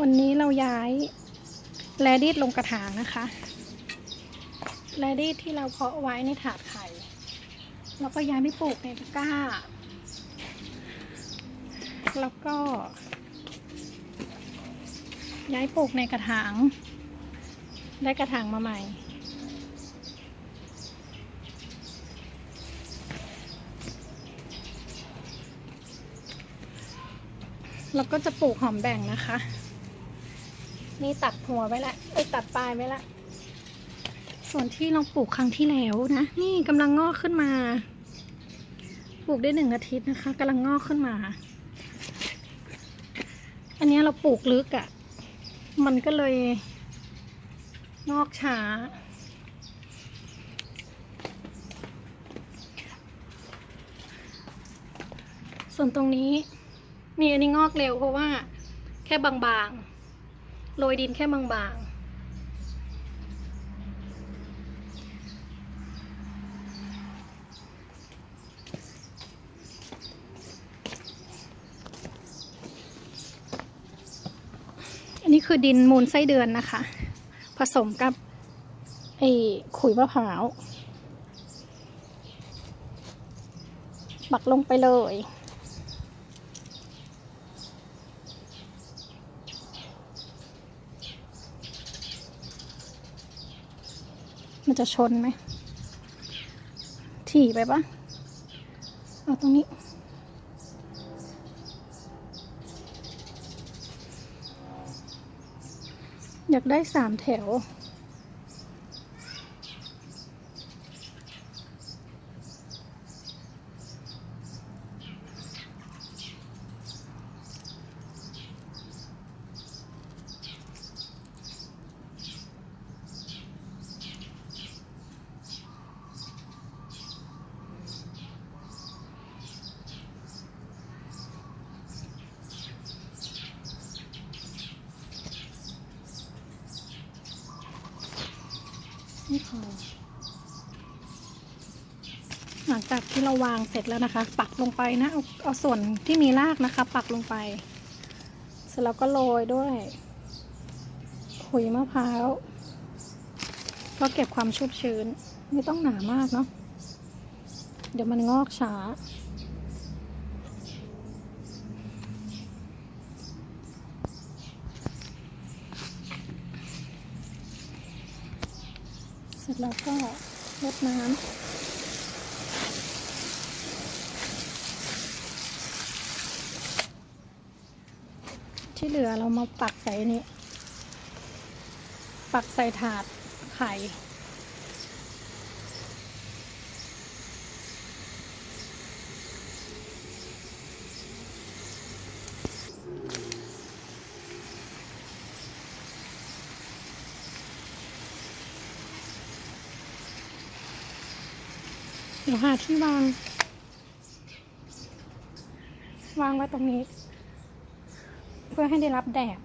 วันนี้เราย้ายแรดดิสลงกระถางนะคะแรดดิสที่เราเพาะไว้ในถาดไข่ แล้วก็ย้ายไปปลูกในตะกร้า แล้วก็ ย้ายปลูกในกระถาง ได้กระถางมาใหม่แล้วก็จะปลูกหอมแบ่งนะคะ นี่ตัดหัวไว้ละเอ้ตัดปลายไว้ละ ส่วนที่เราปลูกครั้งที่แล้วนะ นี่กำลังงอกขึ้นมา ปลูกได้หนึ่งอาทิตย์นะคะกำลังงอกขึ้นมา อันนี้เราปลูกลึกอะ่ะ มันก็เลยงอกช้าส่วนตรงนี้ มีอันนี้งอกเร็วเพราะว่าแค่บางๆ โรยดินแค่บางๆ อันนี้คือดินมูลไส้เดือนนะคะ ผสมกับไอ้ขุยมะพร้าวปักลงไปเลย มันจะชนไหมถี่ไปปะเอาตรงนี้ อยากได้สามแถว ไม่พอ หลังจากที่เราวางเสร็จแล้วนะคะ ปักลงไปนะ เอาเอาส่วนที่มีรากนะคะ ปักลงไป เสร็จแล้วก็โรยด้วยขุยมะพร้าวก็เก็บความชุ่มชื้น ไม่ต้องหนามากเนาะเดี๋ยวมันงอกช้า สร็จแล้วก็ลดน้ำที่เหลือเรามาปักใส่อันนี้ ปักใส่ถาดไข่ เดี๋ยวหาที่วาง วางไว้ตรงนี้ เพื่อให้ได้รับแดด